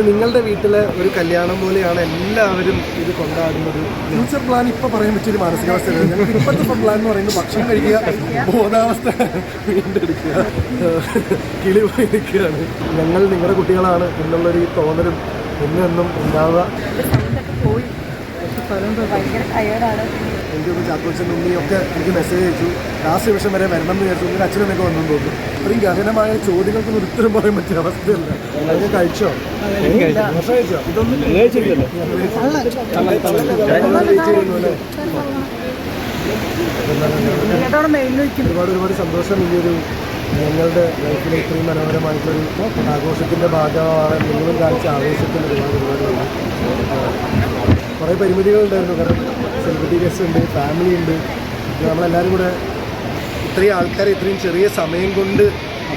ഇത് നിങ്ങളുടെ വീട്ടിലെ ഒരു കല്യാണം പോലെയാണ് എല്ലാവരും ഇത് കൊണ്ടാടുന്നത്. ഫ്യൂച്ചർ പ്ലാൻ ഇപ്പൊ പറയാൻ പറ്റിയൊരു മാനസികാവസ്ഥ ഞങ്ങൾക്ക് ഇപ്പോഴത്തെ പ്ലാൻ എന്ന് പറയുന്നത് ഭക്ഷണം കഴിക്കുക ബോധാവസ്ഥ വീണ്ടെടുക്കുക കിളി പോയി നിൽക്കുകയാണ്. ഞങ്ങൾ നിങ്ങളുടെ കുട്ടികളാണ് എന്നുള്ളൊരു ഈ തോന്നലും എന്നും ഉണ്ടാവുക. ഭയങ്കര ടയേർഡാണ് എനിക്കൊന്ന് ചാക്കോച്ചൻ ഉണ്ണിയൊക്കെ എനിക്ക് മെസ്സേജ് അയച്ചു. ലാസ്റ്റ് നിമിഷം വരെ വരണം എന്ന് വിചാരിച്ചു. ഒരു അച്ഛനൊക്കെ വന്നു തോന്നുന്നു. അത്രയും ഗഹനമായ ചോദ്യങ്ങൾക്കൊന്നും ഉത്തരം പറയാൻ പറ്റിയ അവസ്ഥയല്ല. അതൊക്കെ കഴിച്ചോ? ഇതൊന്നും ഒരുപാട് ഒരുപാട് സന്തോഷം ഈ ഒരു ഞങ്ങളുടെ ലൈഫിലെ ഇത്രയും മനോഹരമായിട്ടൊരു ആഘോഷത്തിന്റെ ഭാഗമാണ് നിങ്ങളും കാണിച്ച ആവേശത്തിന് ഒരുപാട് ഒരുപാട്. കുറേ പരിമിതികളുണ്ടായിരുന്നു. കാരണം ഗസ്റ്റ് ഉണ്ട് ഫാമിലി ഉണ്ട്. നമ്മളെല്ലാവരും കൂടെ ഇത്രയും ആൾക്കാരെ ഇത്രയും ചെറിയ സമയം കൊണ്ട്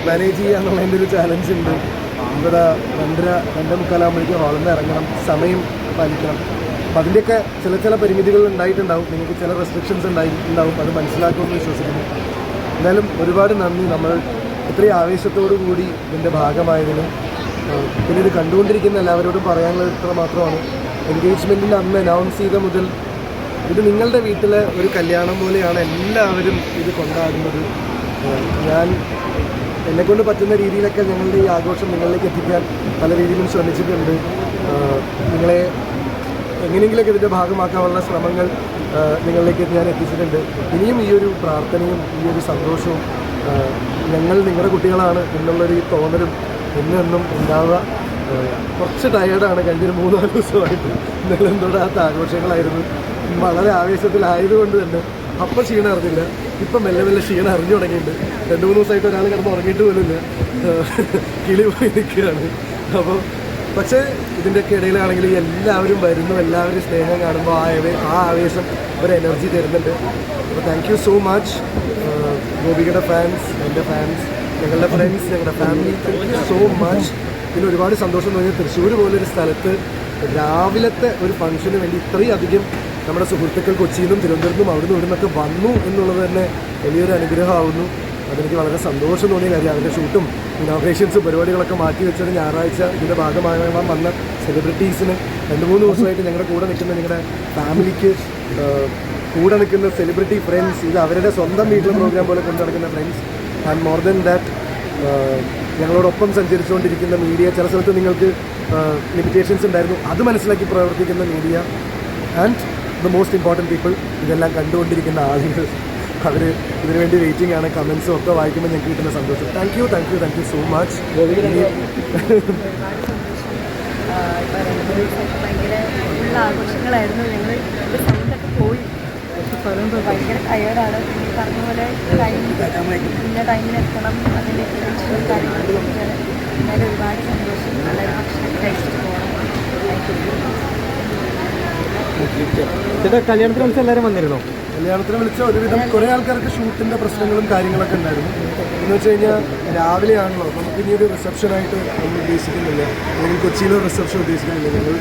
മാനേജ് ചെയ്യുക എന്നുള്ളതിന്റെ ഒരു ചാലഞ്ച് ഉണ്ട്. ഇവിടെ രണ്ടര രണ്ടേ മുക്കാലാകുമ്പോഴേക്കും ഹാളിൽ നിന്ന് ഇറങ്ങണം സമയം പാലിക്കണം. അപ്പം അതിന്റെയൊക്കെ ചില ചില പരിമിതികൾ ഉണ്ടായിട്ടുണ്ടാവും. നിങ്ങൾക്ക് ചില റെസ്ട്രിക്ഷൻസ് ഉണ്ടായിട്ടുണ്ടാവും അത് മനസ്സിലാക്കുമെന്ന് വിശ്വസിക്കുന്നു. എന്നാലും ഒരുപാട് നന്ദി. നമ്മൾ ഇത്രയും ആവേശത്തോടു കൂടി ഇതിന്റെ ഭാഗമായതിന്. പിന്നെ ഇത് കണ്ടുകൊണ്ടിരിക്കുന്ന എല്ലാവരോടും പറയാനുള്ളത് ഇത്ര മാത്രമാണ് എൻഗേജ്മെന്റിന്റെ അന്ന് അനൗൺസ് ചെയ്ത മുതൽ ഇത് നിങ്ങളുടെ വീട്ടിലെ ഒരു കല്യാണം പോലെയാണ് എല്ലാവരും ഇത് കൊണ്ടാടുന്നത്. ഞാൻ എന്നെക്കൊണ്ട് പറ്റുന്ന രീതിയിലൊക്കെ ഞങ്ങളുടെ ഈ ആഘോഷം നിങ്ങളിലേക്ക് എത്തിക്കാൻ പല രീതിയിലും ശ്രമിച്ചിട്ടുണ്ട്. നിങ്ങളെ എങ്ങനെയെങ്കിലൊക്കെ ഇതിന്റെ ഭാഗമാക്കാനുള്ള ശ്രമങ്ങൾ നിങ്ങളിലേക്ക് ഞാൻ എത്തിച്ചിട്ടുണ്ട്. ഇനിയും ഈ ഒരു പ്രാർത്ഥനയും ഈ ഒരു സന്തോഷവും ഞങ്ങൾ നിങ്ങളുടെ കുട്ടികളാണ് എന്നുള്ളൊരു തോന്നലും എന്നെന്നും എന്നും ഉണ്ടാവുക കുറച്ച് ടയേർഡാണ് കഴിഞ്ഞൊരു മൂന്നാൽ ദിവസമായിട്ട് നിങ്ങളെന്തോടാത്ത ആഘോഷങ്ങളായിരുന്നു. വളരെ ആവേശത്തിലായതുകൊണ്ട് തന്നെ അപ്പം ക്ഷീണം അറിഞ്ഞില്ല. ഇപ്പം മെല്ലെ മെല്ലെ ക്ഷീണം അറിഞ്ഞു തുടങ്ങിയിട്ടുണ്ട്. രണ്ട് മൂന്ന് ദിവസമായിട്ട് ഒരാൾ കിടന്ന് ഉറങ്ങിയിട്ട് പോലുമില്ല കിളി പോയി നിൽക്കുകയാണ്. അപ്പോൾ പക്ഷേ ഇതിന്റെയൊക്കെ ഇടയിലാണെങ്കിൽ എല്ലാവരും വരുന്നു. എല്ലാവരും സ്നേഹം കാണുമ്പോൾ ആ ആ ആവേശം ഒരു എനർജി തരുന്നുണ്ട്. അപ്പോൾ താങ്ക് യു സോ മച്ച് ഗോപികയുടെ ഫാൻസ് എന്റെ ഫാൻസ് ഞങ്ങളുടെ ഫ്രണ്ട്സ് ഞങ്ങളുടെ family thank you so much പിന്നെ ഒരുപാട് സന്തോഷം തോന്നിയ തൃശ്ശൂർ പോലൊരു സ്ഥലത്ത് രാവിലത്തെ ഒരു ഫംഗ്ഷന് വേണ്ടി ഇത്രയും അധികം നമ്മുടെ സുഹൃത്തുക്കൾ കൊച്ചിയിൽ നിന്നും തിരുവനന്തപുരത്തും അവിടുന്ന് ഇവിടെ നിന്നൊക്കെ വന്നു എന്നുള്ളത് തന്നെ വലിയൊരു അനുഗ്രഹമാവുന്നു. അതെനിക്ക് വളരെ സന്തോഷം തോന്നിയ കാര്യം. അതിന്റെ ഷൂട്ടും ഇനോഗ്രേഷൻസും പരിപാടികളൊക്കെ മാറ്റി വെച്ചത് ഞായറാഴ്ച ഇതിന്റെ ഭാഗമായി വന്ന സെലിബ്രിറ്റീസിന് രണ്ട് മൂന്ന് ദിവസമായിട്ട് ഞങ്ങളുടെ കൂടെ നിൽക്കുന്ന നിങ്ങളുടെ ഫാമിലിക്ക് കൂടെ നിൽക്കുന്ന സെലിബ്രിറ്റി ഫ്രണ്ട്സ് ഇത് അവരുടെ സ്വന്തം വീട്ടിലെ പ്രോഗ്രാം പോലെ കൊണ്ടു നടക്കുന്ന friends and more than that ഞങ്ങളോടൊപ്പം സഞ്ചരിച്ചുകൊണ്ടിരിക്കുന്ന മീഡിയ ചില സ്ഥലത്ത് നിങ്ങൾക്ക് ലിമിറ്റേഷൻസ് ഉണ്ടായിരുന്നു. അത് മനസ്സിലാക്കി പ്രവർത്തിക്കുന്ന media and the most important people ഇതെല്ലാം കണ്ടുകൊണ്ടിരിക്കുന്ന ആളുകൾ. അവർ ഇതിനു വേണ്ടി വെയിറ്റിംഗ് ആണ്. കമൻസും ഒക്കെ വായിക്കുമ്പോൾ ഞങ്ങൾക്ക് കിട്ടുന്ന സന്തോഷം. Thank you thank you thank you so much ആഘോഷങ്ങളായിരുന്നു ഞങ്ങൾ സൗണ്ടൊക്കെ പോയി ഭയങ്കര ടയേർഡാണ് പറഞ്ഞ പോലെ ടൈം ഇന്ന ടൈമിന് എത്തണം അതിന്റെ കാര്യങ്ങളൊക്കെ ഒക്കെയാണ് എന്നാലും ഒരുപാട് സന്തോഷം നല്ലൊരു ഭക്ഷണം കഴിച്ചിട്ട് പോകണം താങ്ക് യു കല്യാണത്തിന് വിളിച്ച് എല്ലാവരും വന്നിരുന്നോ? കല്യാണത്തിന് വിളിച്ച ഒരുവിധം കുറേ ആൾക്കാർക്ക് ഷൂട്ടിന്റെ പ്രശ്നങ്ങളും കാര്യങ്ങളൊക്കെ ഉണ്ടായിരുന്നു. എന്ന് വെച്ച് കഴിഞ്ഞാൽ രാവിലെയാണല്ലോ നമുക്ക് ഇനി ഒരു റിസപ്ഷനായിട്ട് നമ്മൾ ഉദ്ദേശിക്കുന്നില്ല. അല്ലെങ്കിൽ കൊച്ചിയിലെ റിസപ്ഷൻ ഉദ്ദേശിക്കുന്നില്ല. ഞങ്ങൾ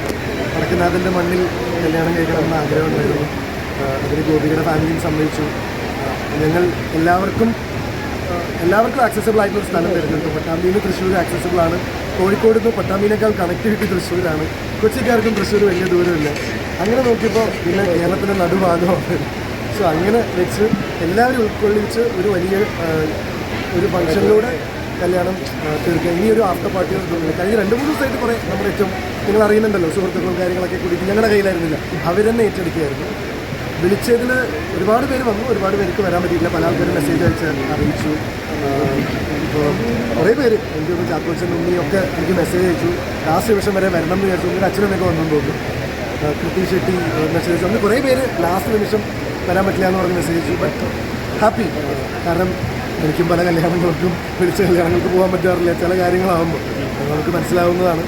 വടക്കനാഥന്റെ മണ്ണിൽ കല്യാണം കഴിക്കണമെന്ന് ആഗ്രഹം ഉണ്ടായിരുന്നു. ആ, അതിന് ഗോപികയുടെ ഫാമിലിയും സമ്മതിച്ചു. ഞങ്ങൾ എല്ലാവർക്കും എല്ലാവർക്കും ആക്സസബിൾ ആയിട്ടുള്ള സ്ഥലം തിരഞ്ഞെടുത്തു. പട്ടാമ്പിയിൽ തൃശ്ശൂർ ആക്സസബിൾ ആണ്. കോഴിക്കോട് നിന്ന് പട്ടാമ്പിനേക്കാൾ കണക്ടിവിറ്റി തൃശ്ശൂരാണ്. കൊച്ചിക്കാർക്കും തൃശ്ശൂർ വലിയ ദൂരമില്ല. അങ്ങനെ നോക്കിയപ്പോൾ പിന്നെ കേരളത്തിന്റെ നടുഭാഗമാണ് സോ അങ്ങനെ വെച്ച് എല്ലാവരും ഉൾക്കൊള്ളിച്ച് ഒരു വലിയ ഒരു ഫംഗ്ഷനിലൂടെ കല്യാണം തീർക്കുക ഇനി ഒരു ആഫ്റ്റർ പാർട്ടി കഴിഞ്ഞ രണ്ട് മൂന്ന് ദിവസമായിട്ട് കുറേ നമ്മുടെ ഏറ്റവും നിങ്ങൾ അറിയുന്നുണ്ടല്ലോ സുഹൃത്തുക്കളും കാര്യങ്ങളൊക്കെ കൂടി ഞങ്ങളുടെ കയ്യിലായിരുന്നില്ല. അവർ തന്നെ ഏറ്റെടുക്കുകയായിരുന്നു. വിളിച്ചതിൽ ഒരുപാട് പേര് വന്നു ഒരുപാട് പേർക്ക് വരാൻ പറ്റിയില്ല. പല ആൾക്കാരും മെസ്സേജ് അയച്ച് അറിയിച്ചു. ഇപ്പോൾ കുറേ പേര് എനിക്ക് ചാക്കോച്ചൻ ഉണ്ണിയൊക്കെ എനിക്ക് മെസ്സേജ് അയച്ചു. ലാസ്റ്റ് നിമിഷം വരെ വരണം എന്ന് വിചാരിച്ചു. ഒരു അച്ഛനൊക്കെ വന്നു തോന്നുന്നു. കൃതി ഷെട്ടി മെസ്സേജ് അയച്ചു. അങ്ങനെ കുറേ പേര് ലാസ്റ്റ് നിമിഷം വരാൻ പറ്റില്ല എന്ന് പറഞ്ഞ് മെസ്സേജ് അയച്ചു. ബട്ട് ഹാപ്പി കാരണം എനിക്കും പല കല്യാണങ്ങൾക്കും വിളിച്ച കല്യാണങ്ങൾക്ക് പോകാൻ പറ്റാറില്ല. ചില കാര്യങ്ങളാകുമ്പോൾ അത് നമുക്ക് മനസ്സിലാവുന്നതാണ്.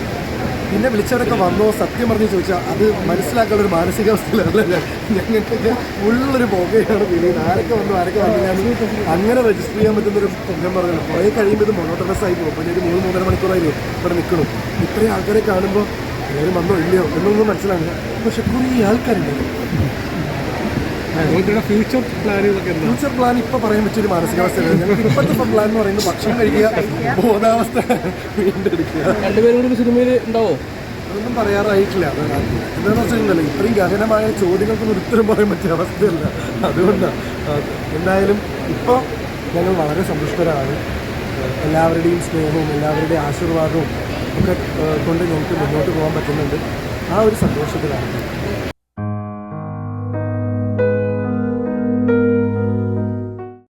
പിന്നെ വിളിച്ചവരൊക്കെ വന്നോ? സത്യം പറഞ്ഞ് ചോദിച്ചാൽ അത് മനസ്സിലാക്കാനുള്ള ഒരു മാനസികാവസ്ഥയിലല്ല ഞാൻ. ഞങ്ങൾക്കൊക്കെ ഉള്ളൊരു പുകയാണ് പിന്നെ ആരൊക്കെ വന്നു ആരൊക്കെ വന്നില്ലാന്ന് അങ്ങനെ രജിസ്റ്റർ ചെയ്യാൻ പറ്റുന്ന ഒരു ഞാൻ പറഞ്ഞു കുറേ കഴിയുമ്പോൾ ഇത് മൊണോട്ടണസ് ആയി പോകും. പിന്നെ ഒരു മൂന്ന് മൂന്നര മണിക്കൂറായി ഇവിടെ നിൽക്കണം ഇത്രയും ആൾക്കാരെ കാണുമ്പോൾ എല്ലാവരും വന്നോ ഇല്ലയോ എന്നൊന്നും മനസ്സിലാകില്ല പക്ഷെ കുറേ ആൾക്കാരുണ്ട്. ഫ്യൂച്ചർ പ്ലാനുകളൊക്കെ ഫ്യൂച്ചർ പ്ലാൻ ഇപ്പോൾ പറയാൻ പറ്റിയൊരു മാനസികാവസ്ഥയാണ് ഞങ്ങൾക്ക് ഇപ്പോഴത്തെ പ്ലാൻ എന്ന് പറയുന്നത് ഭക്ഷണം കഴിക്കുക ബോധാവസ്ഥ വീണ്ടെടുക്കുക. രണ്ടുപേരും കൂടി ഒരു സിനിമയിൽ ഉണ്ടാവോ? അതൊന്നും പറയാറായിട്ടില്ല. എന്താണെന്ന് വെച്ചിട്ടുണ്ടല്ലോ ഇത്രയും ഗഹനമായ ചോദ്യങ്ങൾക്കൊന്നും ഉത്തരം പറയാൻ പറ്റിയ അവസ്ഥയല്ല. അതുകൊണ്ടാണ് എന്തായാലും ഇപ്പോൾ ഞങ്ങൾ വളരെ സന്തുഷ്ടരാണ്. എല്ലാവരുടെയും സ്നേഹവും എല്ലാവരുടെയും ആശീർവാദവും ഒക്കെ കൊണ്ട് ഞങ്ങൾക്ക് മുന്നോട്ട് പോകാൻ പറ്റുന്നുണ്ട്. ആ ഒരു സന്തോഷത്തിലാണ്.